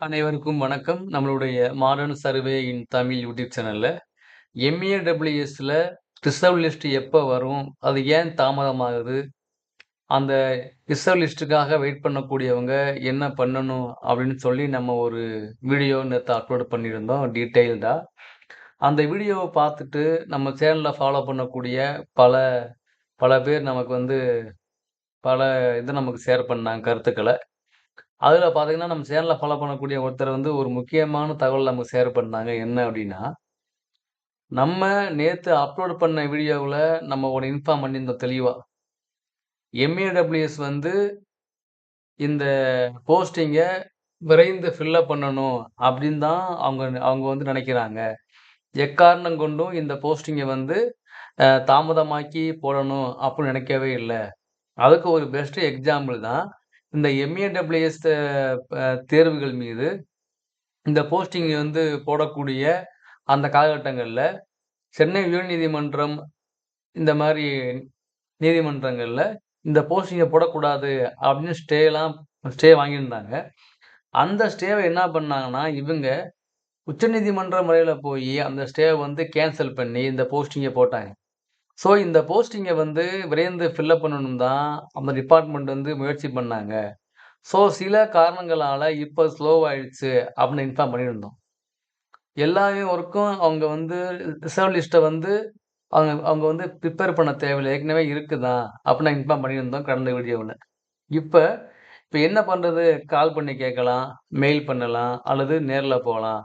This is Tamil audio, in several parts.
அனைவருக்கும் வணக்கம். நம்மளுடைய modern survey in Tamil YouTube சேனலில் எம்ஏடபிள்யூஎஸில் ரிசர்வ் லிஸ்ட் எப்போ வரும்? அது ஏன் தாமதமாகுது? அந்த ரிசர்வ் லிஸ்ட்டுக்காக வெயிட் பண்ணக்கூடியவங்க என்ன பண்ணணும்? அப்படின்னு சொல்லி நம்ம ஒரு வீடியோ நேற்று அப்லோட் பண்ணியிருந்தோம் டீட்டெயில்டாக அந்த வீடியோவை பார்த்துட்டு நம்ம சேனலில் ஃபாலோ பண்ணக்கூடிய பல பல பேர் நமக்கு வந்து பல இதை நமக்கு ஷேர் பண்ணாங்க கருத்துக்களை அதில் பார்த்தீங்கன்னா, நம்ம சேனலில் ஃபாலோ பண்ணக்கூடிய ஒருத்தர் வந்து ஒரு முக்கியமான தகவல் நமக்கு ஷேர் பண்ணாங்க. என்ன அப்படின்னா, நம்ம நேற்று அப்லோட் பண்ண வீடியோவில் நம்ம ஒன்று இன்ஃபார்ம் பண்ணியிருந்தோம் தெளிவாக எம்.ஏ.டபிள்யூ.எஸ் வந்து இந்த போஸ்டிங்க விரைந்து ஃபில்லப் பண்ணணும் அப்படின்னு தான் அவங்க அவங்க வந்து நினைக்கிறாங்க. எக்காரணம் கொண்டும் இந்த போஸ்டிங்கை வந்து தாமதமாக்கி போடணும் அப்படின்னு நினைக்கவே இல்லை அதுக்கு ஒரு பெஸ்ட்டு எக்ஸாம்பிள் தான் இந்த எம்.ஏ.டபிள்யூ.எஸ் தேர்வுகள் மீது இந்த போஸ்டிங் வந்து போடக்கூடிய அந்த காலகட்டங்களில் சென்னை உயர்நீதிமன்றம் இந்த மாதிரி நீதிமன்றங்களில் இந்த போஸ்டிங்கை போடக்கூடாது அப்படின்னு ஸ்டேலாம் ஸ்டே வாங்கியிருந்தாங்க. அந்த ஸ்டேவை என்ன பண்ணாங்கன்னா, இவங்க உச்சநீதிமன்ற முறையில் போய் அந்த ஸ்டேவை வந்து கேன்சல் பண்ணி இந்த போஸ்டிங்கை போட்டாங்க. ஸோ இந்த போஸ்டிங்கை வந்து விரைந்து ஃபில்லப் பண்ணணும் தான் அந்த டிபார்ட்மெண்ட் வந்து முயற்சி பண்ணாங்க. ஸோ சில காரணங்களால் இப்போ ஸ்லோவாயிடுச்சு அப்படின்னு இன்ஃபார்ம் பண்ணியிருந்தோம். எல்லாமே ஒர்க்கும் அவங்க வந்து ரிசர்வ் லிஸ்ட்டை வந்து அவங்க அவங்க வந்து ப்ரிப்பேர் பண்ண தேவையில்ல. ஏற்கனவே இருக்குதான் அப்படின்னு இன்ஃபார்ம் பண்ணியிருந்தோம் கடந்த வீடியோவில் இப்போ இப்போ என்ன பண்ணுறது கால் பண்ணி கேட்கலாம், மெயில் பண்ணலாம் அல்லது நேரில் போகலாம்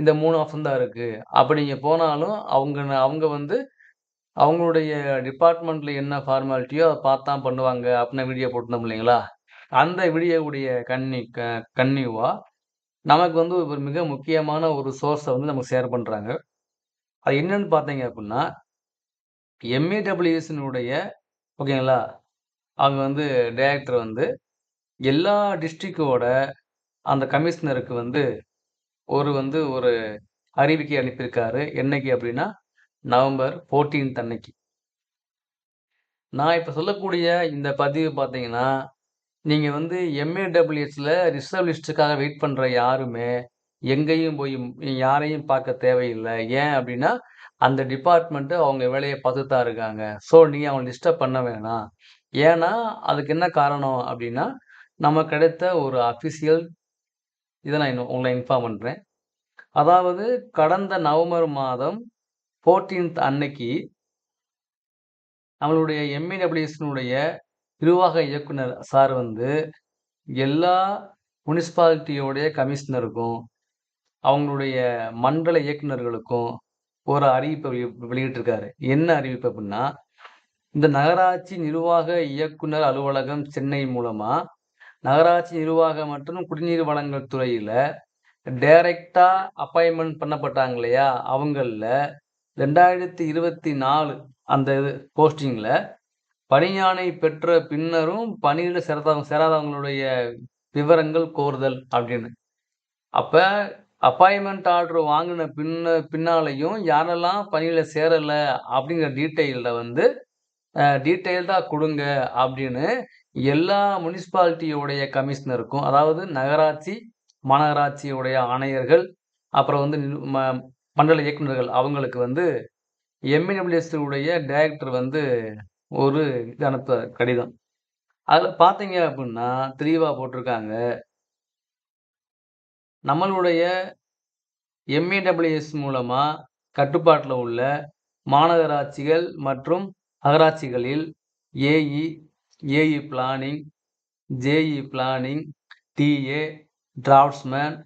இந்த மூணு ஆப்ஷன் தான் இருக்குது அப்படி நீங்கள் போனாலும் அவங்க அவங்க வந்து அவங்களுடைய டிபார்ட்மெண்ட்டில் என்ன ஃபார்மாலிட்டியோ அதை பார்த்து தான் பண்ணுவாங்க அப்படின்னு வீடியோ போட்டிருந்தோம் இல்லைங்களா? அந்த வீடியோவுடைய கன்னி க கன்னியூவாக நமக்கு வந்து ஒரு மிக முக்கியமான ஒரு சோர்ஸை வந்து நமக்கு ஷேர் பண்ணுறாங்க அது என்னன்னு பார்த்தீங்க அப்படின்னா, எம்.ஏ.டபிள்யூ.எஸ்னுடைய ஓகேங்களா? அவங்க வந்து டைரக்டர் வந்து எல்லா டிஸ்ட்ரிக்டோட அந்த கமிஷனருக்கு வந்து ஒரு வந்து ஒரு அறிவிக்கை அனுப்பியிருக்காரு. என்னைக்கு அப்படின்னா, நவம்பர் 14த் அன்னைக்கு. நான் இப்போ சொல்லக்கூடிய இந்த பதிவு பார்த்தீங்கன்னா, நீங்கள் வந்து எம்ஏடபிள்யூஎஸில் ரிசர்வ் லிஸ்ட்டுக்காக வெயிட் பண்ணுற யாருமே எங்கேயும் போய் யாரையும் பார்க்க தேவையில்லை ஏன் அப்படின்னா, அந்த டிபார்ட்மெண்ட்டு அவங்க வேலையை பார்த்து தான் இருக்காங்க. ஸோ நீங்கள் அவங்க டிஸ்டர்ப் பண்ண வேணாம். ஏன்னா, அதுக்கு என்ன காரணம் அப்படின்னா, நமக்கு கிடைத்த ஒரு அஃபிஷியல் இதை நான் இன்னும் இன்ஃபார்ம் பண்ணுறேன் அதாவது கடந்த நவம்பர் மாதம் 14த் அன்னைக்கு நம்மளுடைய எம்இடபிள்யூஎஸ்னுடைய நிர்வாக இயக்குனர் சார் வந்து எல்லா முனிசிபாலிட்டியோடைய கமிஷனருக்கும், அவங்களுடைய மண்டல இயக்குனர்களுக்கும் ஒரு அறிவிப்பை வெளியிட்டிருக்காரு. என்ன அறிவிப்பு அப்படின்னா, இந்த நகராட்சி நிர்வாக இயக்குனர் அலுவலகம் சென்னை மூலமா, நகராட்சி நிர்வாகம் மற்றும் குடிநீர் வழங்கல் துறையில டைரக்ட்டா அப்பாயின்மெண்ட் பண்ணப்பட்டாங்க இல்லையா? அவங்களில் 2024 அந்த இது போஸ்டிங்கில் பணியானை பெற்ற பின்னரும் பணியில் சேராதவங்க சேராதவங்களுடைய விவரங்கள் கோருதல் அப்படின்னு. அப்போ அப்பாயின்மெண்ட் ஆர்டர் வாங்கின பின்ன பின்னாலையும் யாரெல்லாம் பணியில் சேரலை அப்படிங்கிற டீட்டெயிலில் வந்து டீட்டெயில்டாக கொடுங்க அப்படின்னு எல்லா முனிசிபாலிட்டியோடைய கமிஷனருக்கும், அதாவது நகராட்சி, மாநகராட்சியுடைய ஆணையர்கள், அப்புறம் வந்து மண்டல இயக்குநர்கள் அவங்களுக்கு வந்து எம்.ஏ.டபிள்யூ.எஸ் உடைய டைரக்டர் வந்து ஒரு இது அனுப்ப கடிதம். அதில் பார்த்தீங்க அப்படின்னா, தெளிவா போட்டிருக்காங்க. நம்மளுடைய எம்.ஏ.டபிள்யூ.எஸ் மூலமாக கட்டுப்பாட்டில் உள்ள மாநகராட்சிகள் மற்றும் நகராட்சிகளில் AE, AE planning, JE planning, TA, draftsman,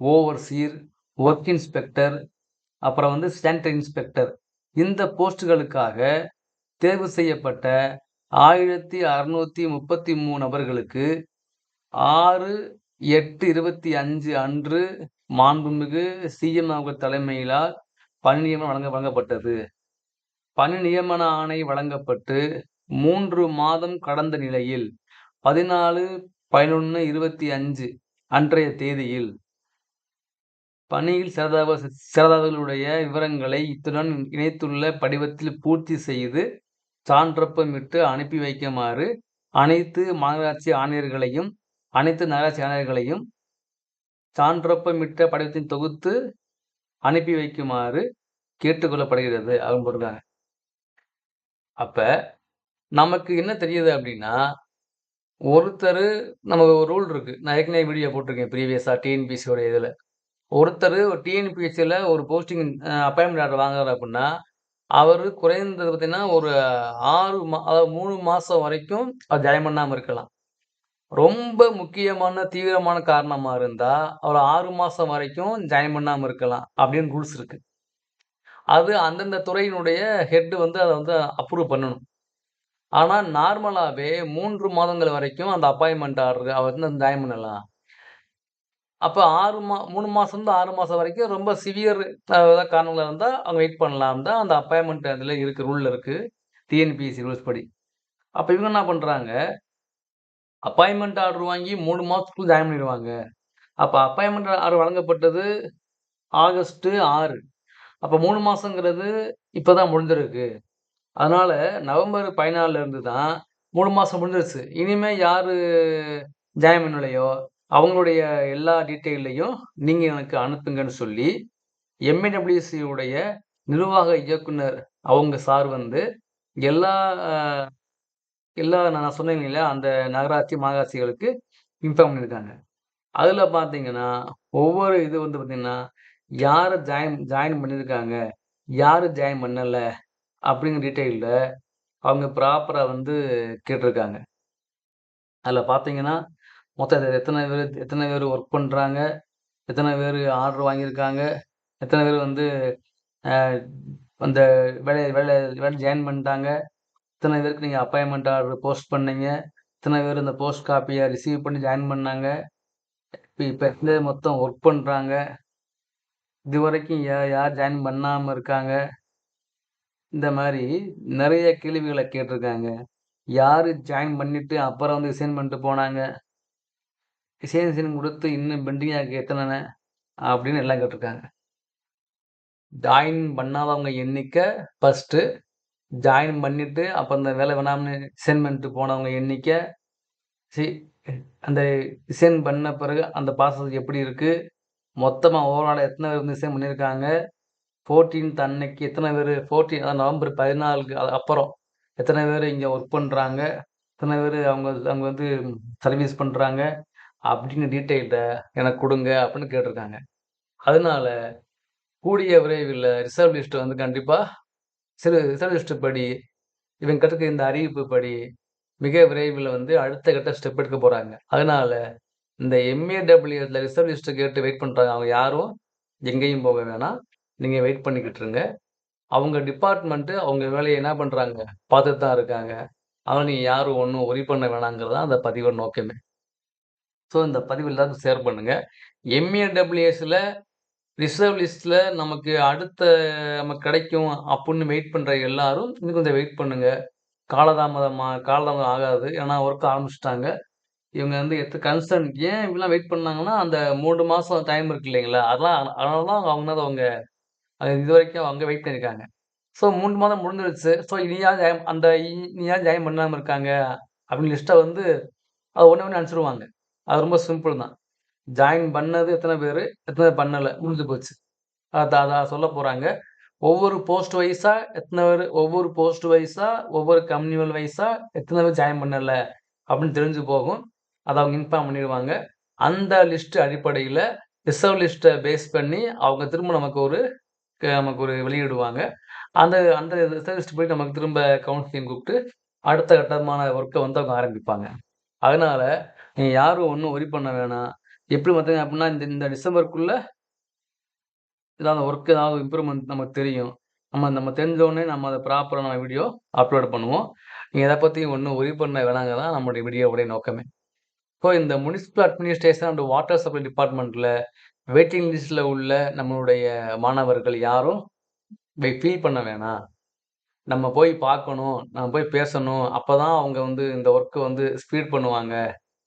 overseer, work inspector, அப்புறம் வந்து ஸ்டாண்டர்ட் இன்ஸ்பெக்டர் இந்த போஸ்டுகளுக்காக தேர்வு செய்யப்பட்ட 1633 நபர்களுக்கு 6/8/25 அன்று மாண்புமிகு சி.எம். அவர்கள் தலைமையிலால் பணி நியமனம் வழங்க வழங்கப்பட்டது. பணி நியமன ஆணை வழங்கப்பட்டு மூன்று மாதம் கடந்த நிலையில் 14/11/25 அன்றைய தேதியில் பணியில் சேராதவ சேராதவர்களுடைய விவரங்களை இத்துடன் இணைத்துள்ள படிவத்தில் பூர்த்தி செய்து சான்றப்பமிட்டு அனுப்பி வைக்குமாறு அனைத்து மாநகராட்சி ஆணையர்களையும், அனைத்து நகராட்சி ஆணையர்களையும் சான்றப்பமிட்ட படிவத்தின் தொகுத்து அனுப்பி வைக்குமாறு கேட்டுக்கொள்ளப்படுகிறது அப்படின்னு போட்டிருக்காங்க. அப்போ நமக்கு என்ன தெரியுது அப்படின்னா, ஒருத்தர் நமக்கு ஒரு ரூல் இருக்குது நான் ஏற்கனவே வீடியோ போட்டிருக்கேன் ப்ரீவியஸாக டிஎன்பிசியோட இதில் ஒருத்தர் ஒரு ஒரு போஸ்டிங் அப்பாயின்மெண்ட் ஆர்டர் வாங்குறாரு அப்படின்னா, அவர் குறைந்தது பார்த்தீங்கன்னா, ஒரு ஆறு மா அதாவது மூணு மாதம் வரைக்கும் அவர் ஜாயின் பண்ணாமல் இருக்கலாம். ரொம்ப முக்கியமான, தீவிரமான காரணமாக இருந்தால் அவர் ஆறு மாதம் வரைக்கும் ஜாயின் பண்ணாமல் இருக்கலாம். அப்படின்னு ரூல்ஸ் இருக்குது அது அந்தந்த துறையினுடைய ஹெட்டு வந்து அதை வந்து அப்ரூவ் பண்ணணும். ஆனால் நார்மலாகவே மூன்று மாதங்கள் வரைக்கும் அந்த அப்பாயின்மெண்ட் ஆர்டர் அவர் வந்து ஜாயின் பண்ணலாம். அப்போ ஆறு மா மூணு மாதம்லேருந்து ஆறு மாதம் வரைக்கும் ரொம்ப சிவியர் காரணங்களாக ஏதாவது அவங்க வெயிட் பண்ணலாம் தான் அந்த அப்பாயின்மெண்ட் அதில் இருக்குது ரூலில் இருக்குது டிஎன்பிஎஸ்சி ரூல்ஸ் படி. அப்போ இவங்க என்ன பண்ணுறாங்க அப்பாயின்மெண்ட் ஆர்டர் வாங்கி மூணு மாதத்துக்குள் ஜாயின் பண்ணிடுவாங்க. அப்போ அப்பாயின்மெண்ட் ஆர்டர் வழங்கப்பட்டது ஆகஸ்ட்டு ஆறு அப்போ மூணு மாதங்கிறது இப்போ தான் முடிஞ்சிருக்கு. அதனால் நவம்பர் பதினாலிருந்து தான் மூணு மாதம் முடிஞ்சிருச்சு. இனிமே யார் ஜாயின் பண்ணலையோ, அவங்களுடைய எல்லா டீட்டெயிலையும் நீங்கள் எனக்கு அனுப்புங்கன்னு சொல்லி, எம்ஏடபிள்யூஎஸ்சி நிர்வாக இயக்குனர் அவங்க சார் வந்து எல்லா எல்லா நான் சொன்னேன் அந்த நகராட்சி, மாநகராட்சிகளுக்கு இன்ஃபார்ம் பண்ணியிருக்காங்க. அதில் பார்த்தீங்கன்னா, ஒவ்வொரு இது வந்து பார்த்தீங்கன்னா, யார் ஜாயின் ஜாயின் பண்ணியிருக்காங்க, யாரு ஜாயின் பண்ணலை அப்படிங்கிற டீட்டெயில்ல அவங்க ப்ராப்பராக வந்து கேட்டிருக்காங்க. அதில் பார்த்தீங்கன்னா, மொத்தம் எத்தனை பேர் எத்தனை பேர் ஒர்க் பண்ணுறாங்க எத்தனை பேர் ஆர்டர் வாங்கியிருக்காங்க, எத்தனை பேர் வந்து அந்த வேலை வேலை வேலை ஜாயின் பண்ணிட்டாங்க, இத்தனை பேருக்கு நீங்கள் அப்பாயின்மெண்ட் ஆர்டர் போஸ்ட் பண்ணீங்க, இத்தனை பேர் இந்த போஸ்ட் காப்பியை ரிசீவ் பண்ணி ஜாயின் பண்ணாங்க, இப்போ இப்போ எத்தன மொத்தம் ஒர்க் பண்றாங்க, இதுவரைக்கும் யா யார் ஜாயின் பண்ணாமல் இருக்காங்க. இந்த மாதிரி நிறைய கேள்விகளை கேட்டிருக்காங்க. யார் ஜாயின் பண்ணிவிட்டு அப்புறம் வந்து ரிசைன் பண்ணிட்டு போனாங்க. ரிசைனேஷன் கொடுத்து இன்னும் பெண்டிங்கா இருக்கு எத்தன அப்படின்னு எல்லாம் கேட்டிருக்காங்க. ஜாயின் பண்ணாதவங்க எண்ணிக்கை ஃபஸ்ட்டு ஜாயின் பண்ணிவிட்டு அப்புறம் அந்த வேலை வேணாம்னு ரிசைன் பண்ணிட்டு போனவங்க எண்ணிக்கை. சி அந்த டிசைன் பண்ண பிறகு அந்த ப்ராசஸ் எப்படி இருக்குது மொத்தமாக ஓவரால் எத்தனை பேர் வந்து பண்ணியிருக்காங்க? 14த் அன்னைக்கு எத்தனை பேர் ஃபோர்டீன் அதாவது நவம்பர் 14க்கு அப்புறம் எத்தனை பேர் இங்கே ஒர்க் பண்ணுறாங்க எத்தனை பேர் அவங்க அவங்க வந்து சர்வீஸ் பண்ணுறாங்க அப்படின்னு டீட்டெயில்டை எனக்கு கொடுங்க அப்படின்னு கேட்டிருக்காங்க. அதனால கூடிய விரைவில் ரிசர்வ் லிஸ்ட் வந்து கண்டிப்பாக சிறு ரிசர்வ் லிஸ்ட் படி இவங்க கட்டுக்கு இந்த அறிவிப்பு படி மிக விரைவில் வந்து அடுத்த கட்ட ஸ்டெப் எடுக்க போகிறாங்க அதனால இந்த எம்ஏடபிள்யூஎஸ்ல ரிசர்வ் லிஸ்ட்டு கேட்டு வெயிட் பண்ணுறாங்க அவங்க யாரும் எங்கேயும் போக வேணாம். நீங்கள் வெயிட் பண்ணிக்கிட்டு இருங்க. அவங்க டிபார்ட்மெண்ட்டு அவங்க வேலையை என்ன பண்ணுறாங்க பார்த்துட்டு தான் இருக்காங்க. அதனால நீங்கள் யாரும் ஒன்றும் ஒரி பண்ண வேணாங்கிறது தான் அந்த பதிவோட நோக்கமே. ஸோ இந்த பதிவு எல்லாருக்கும் ஷேர் பண்ணுங்கள் எம்ஏடபிள்யூஎஸில் ரிசர்வ் லிஸ்ட்டில் நமக்கு அடுத்த நமக்கு கிடைக்கும் அப்படின்னு வெயிட் பண்ணுற எல்லாரும் இன்னும் கொஞ்சம் வெயிட் பண்ணுங்கள் காலதாமதமாக காலதாமதம் ஆகாது. ஏன்னா ஒர்க் ஆரம்பிச்சிட்டாங்க இவங்க வந்து எத்த கன்சர்ன் ஏன் இப்படிலாம் வெயிட் பண்ணாங்கன்னா, அந்த மூணு மாதம் டைம் இருக்கு இல்லைங்களா? அதெல்லாம் அதனால தான் அவங்க அவங்க அது வரைக்கும் அவங்க வெயிட் பண்ணியிருக்காங்க. ஸோ மூன்று மாதம் முடிஞ்சிருச்சு. ஸோ இனியா ஜாயின் அந்த இனியா ஜாயின் பண்ணாமல் இருக்காங்க அப்படின்னு லிஸ்ட்டை வந்து அது ஒன்று ஒன்று அனுப்பிச்சிருவாங்க அது ரொம்ப சிம்பிள் தான். ஜாயின் பண்ணது எத்தனை பேர் எத்தனை பேர் பண்ணலை முடிஞ்சு போச்சு. அதான் அதை சொல்ல போகிறாங்க ஒவ்வொரு போஸ்ட் வைஸாக எத்தனை பேர் ஒவ்வொரு போஸ்ட் வைஸாக ஒவ்வொரு கம்யூனிவல் வைஸாக எத்தனை பேர் ஜாயின் பண்ணலை அப்படின்னு தெரிஞ்சு போகும். அதை அவங்க இன்ஃபார்ம் பண்ணிடுவாங்க அந்த லிஸ்ட் அடிப்படையில் ரிசர்வ் லிஸ்ட்டை பேஸ் பண்ணி அவங்க திரும்ப நமக்கு ஒரு க நமக்கு ஒரு வெளியிடுவாங்க. அந்த அந்த ரிசர்வ் லிஸ்ட் போய் நமக்கு திரும்ப கவுன்சிலிங் கூப்பிட்டு அடுத்த கட்டமான ஒர்க்கை வந்து அவங்க ஆரம்பிப்பாங்க. அதனால நீங்கள் யாரும் ஒன்றும் ஒரி பண்ண வேணாம். எப்படி பார்த்தீங்க அப்படின்னா, இந்த இந்த டிசம்பருக்குள்ள ஏதாவது ஒர்க் ஏதாவது இம்ப்ரூவ்மெண்ட் நமக்கு தெரியும். நம்ம நம்ம தெரிஞ்சோடனே நம்ம அதை ப்ராப்பராக நம்ம வீடியோ அப்லோட் பண்ணுவோம். நீங்கள் எதை பற்றியும் ஒன்றும் ஒரி பண்ண வேணாங்க தான் நம்மளுடைய வீடியோவுடைய நோக்கமே. ஸோ இந்த municipal administration and water supply டிபார்ட்மெண்ட்டில் வெயிட்டிங் லிஸ்ட்டில் உள்ள நம்மளுடைய மாணவர்கள் யாரும் ஃபீல் பண்ண வேணாம். நம்ம போய் பார்க்கணும், நம்ம போய் பேசணும். அப்போ தான் அவங்க வந்து இந்த ஒர்க்கை வந்து ஸ்பீட் பண்ணுவாங்க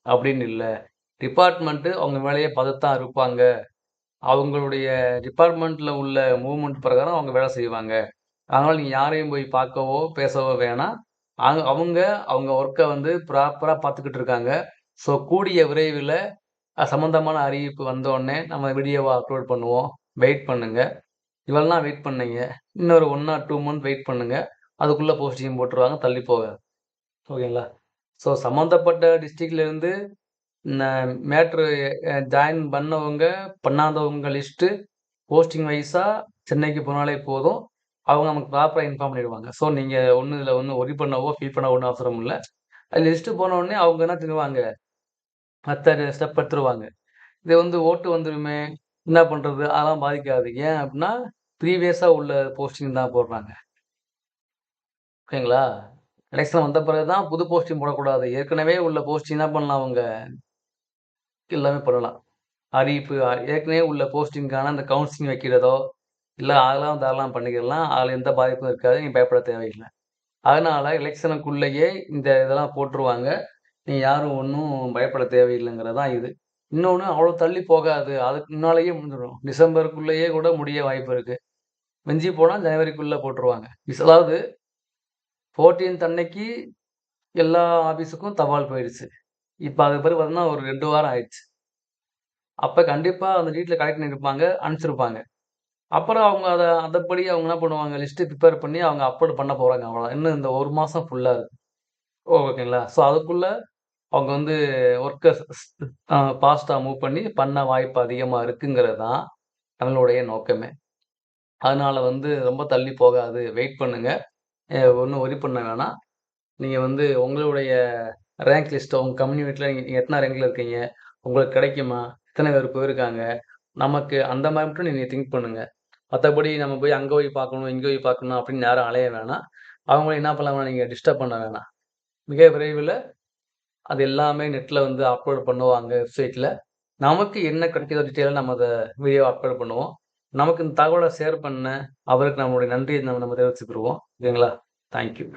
அப்படின்னு இல்லை டிபார்ட்மெண்ட்டு அவங்க வேலையை பதத்தான் இருப்பாங்க. அவங்களுடைய டிபார்ட்மெண்ட்டில் உள்ள மூவ்மெண்ட் பிரகாரம் அவங்க வேலை செய்வாங்க. அதனால் நீங்கள் யாரையும் போய் பார்க்கவோ, பேசவோ வேணாம். அ அவங்க அவங்க ஒர்க்கை வந்து ப்ராப்பராக பார்த்துக்கிட்டு இருக்காங்க. ஸோ கூடிய விரைவில் சம்மந்தமான அறிவிப்பு வந்தோடனே நம்ம வீடியோவை அப்லோட் பண்ணுவோம் வெயிட் பண்ணுங்கள் இவெல்லாம் வெயிட் பண்ணீங்க இன்னொரு one or two month wait பண்ணுங்கள் அதுக்குள்ளே போஸ்டிங் போட்டுருவாங்க தள்ளி போக ஓகேங்களா ஸோ சம்மந்தப்பட்ட டிஸ்ட்ரிக்ட்லேருந்து மேட்ரு ஜாயின் பண்ணவங்க பண்ணாதவங்க லிஸ்ட்டு போஸ்டிங் வைஸாக சென்னைக்கு போனாலே போதும். அவங்க நமக்கு ப்ராப்பராக இன்ஃபார்ம் பண்ணிடுவாங்க. ஸோ நீங்கள் ஒன்றும் இதில் ஒன்றும் ஒரி பண்ணவோ ஃபீல் பண்ண ஒன்றும் அவசரம் இல்லை. அது லிஸ்ட்டு போன அவங்க என்ன தின்னுவாங்க? மற்ற ஸ்டெப் எடுத்துருவாங்க. இது வந்து ஓட்டு வந்துருமே என்ன பண்ணுறது அதெல்லாம் பாதிக்காது. ஏன் அப்படின்னா ப்ரீவியஸாக உள்ள போஸ்டிங் தான் போடுறாங்க. ஓகேங்களா? எலெக்ஷன் வந்த பிறகு தான் புது போஸ்டிங் போடக்கூடாது. ஏற்கனவே உள்ள போஸ்டிங் என்ன பண்ணலாம் அவங்க? எல்லாமே பண்ணலாம். அறிவிப்பு ஏற்கனவே உள்ள போஸ்டிங்கான அந்த கவுன்சிலிங் வைக்கிறதோ இல்லை அதெல்லாம் தாராளம் பண்ணிக்கிடலாம் அதில் எந்த பாதிப்பும் இருக்காது. நீ பயப்பட தேவையில்லை. அதனால் எலெக்ஷனுக்குள்ளேயே இந்த இதெல்லாம் போட்டுருவாங்க. நீ யாரும் ஒன்றும் பயப்பட தேவையில்லைங்கிறது தான் இது. இன்னொன்று அவ்வளோ தள்ளி போகாது. அதுக்கு முன்னாலேயே முடிஞ்சிடும். டிசம்பருக்குள்ளேயே கூட முடிய வாய்ப்பு இருக்குது மிஞ்சி போனால் ஜனவரிக்குள்ளே போட்டுருவாங்க. அதாவது ஃபோர்டீன்த் அன்னைக்கு எல்லா ஆஃபீஸுக்கும் தபால் போயிடுச்சு இப்போ அது பிறகு பார்த்தீங்கன்னா ஒரு ரெண்டு வாரம் ஆயிடுச்சு. அப்போ கண்டிப்பாக அந்த வீட்டில் கலெக்ட் பண்ணியிருப்பாங்க அனுப்பிச்சிருப்பாங்க. அப்புறம் அவங்க அதை அதைப்படி அவங்க என்ன பண்ணுவாங்க லிஸ்ட்டு ப்ரிப்பேர் பண்ணி அவங்க அப்லோட் பண்ண போகிறாங்க அவ்வளோ இன்னும் இந்த ஒரு மாதம் ஃபுல்லாக இருக்குது ஓகேங்களா? ஸோ அதுக்குள்ளே அவங்க வந்து ஒர்க்கை ஃபாஸ்ட்டாக மூவ் பண்ணி பண்ண வாய்ப்பு அதிகமாக இருக்குங்கிறது தான் நம்மளுடைய நோக்கமே. அதனால் வந்து ரொம்ப தள்ளி போகாது. வெயிட் பண்ணுங்கள் ஒன்றும் ஒரி பண்ண வேணாம். நீங்கள் வந்து உங்களுடைய ரேங்க் லிஸ்ட்டோ உங்கள் கம்யூனிட்டியில் நீங்கள் எத்தனை ரேங்கில் இருக்கீங்க? உங்களுக்கு கிடைக்குமா? எத்தனை பேர் போயிருக்காங்க? நமக்கு அந்த மாதிரி மட்டும் நீங்கள் திங்க் பண்ணுங்கள் மற்றபடி நம்ம போய் அங்கே போய் பார்க்கணும் இங்கே போய் பார்க்கணும் அப்படின்னு யாரும் அலைய வேணாம். அவங்கள என்ன பண்ணலாம் நீங்கள் டிஸ்டர்ப் பண்ண வேணாம். மிக விரைவில் அது எல்லாமே நெட்டில் வந்து அப்லோட் பண்ணுவாங்க வெப்சைட்டில் நமக்கு என்ன கிடைக்கிதோ டீட்டெயிலாக நம்ம அதை வீடியோ அப்லோட் பண்ணுவோம். நமக்கு இந்த தகவலை ஷேர் பண்ண அவருக்கு நம்மளுடைய நன்றியை நம்ம நம்ம தெரிவிச்சுக்கிடுவோம் ஓகேங்களா தேங்க்யூ